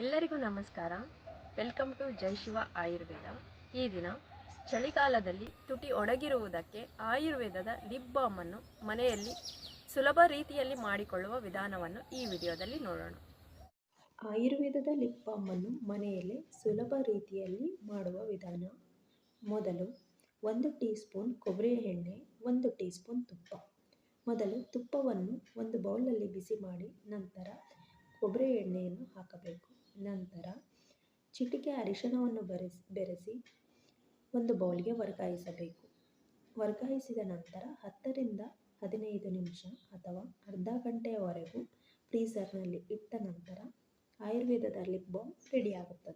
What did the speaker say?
ಎಲ್ಲರಿಗೂ ನಮಸ್ಕಾರ. Welcome to Jai Shiva Ayurveda ಈ ದಿನ ಚಳಿಗಾಲದಲ್ಲಿ ತುಟಿ ಒಣಗಿರುವುದಕ್ಕೆ ಆಯುರ್ವೇದದ ಲಿಪ್ ಬಾಮನ್ನು ಮನೆಯಲ್ಲಿ ಸುಲಭ ರೀತಿಯಲ್ಲಿ ಮಾಡಿಕೊಳ್ಳುವ ವಿಧಾನವನ್ನು ಈ ವಿಡಿಯೋದಲ್ಲಿ ನೋಡೋಣ. ಆಯುರ್ವೇದದ ಲಿಪ್ ಬಾಮನ್ನು ಮನೆಯಲ್ಲೇ ಸುಲಭ ರೀತಿಯಲ್ಲಿ ಮಾಡುವ ವಿಧಾನ. ಮೊದಲು ಒಂದು ಟೀ ಸ್ಪೂನ್ ಕೊಬ್ಬರಿ ಎಣ್ಣೆ, ಒಂದು ಟೀ ಸ್ಪೂನ್ ತುಪ್ಪ. ಮೊದಲು ತುಪ್ಪವನ್ನು ಒಂದು ಬೌಲಲ್ಲಿ ಬಿಸಿ ಮಾಡಿ, ನಂತರ ಕೊಬ್ಬರಿ ಎಣ್ಣೆಯನ್ನು ಹಾಕಬೇಕು. ನಂತರ ಚಿಟಿಕೆ ಅರಿಶಿಣವನ್ನು ಬೆರೆಸಿ ಬೆರೆಸಿ ಒಂದು ಬೌಲ್ಗೆ ವರ್ಗಾಯಿಸಬೇಕು. ವರ್ಗಾಯಿಸಿದ ನಂತರ ಹತ್ತರಿಂದ ಹದಿನೈದು ನಿಮಿಷ ಅಥವಾ ಅರ್ಧ ಗಂಟೆಯವರೆಗೂ ಫ್ರೀಸರ್ನಲ್ಲಿ ಇಟ್ಟ ನಂತರ ಆಯುರ್ವೇದದ ಲಿಪ್ ಬಾಮ್ ರೆಡಿಯಾಗುತ್ತದೆ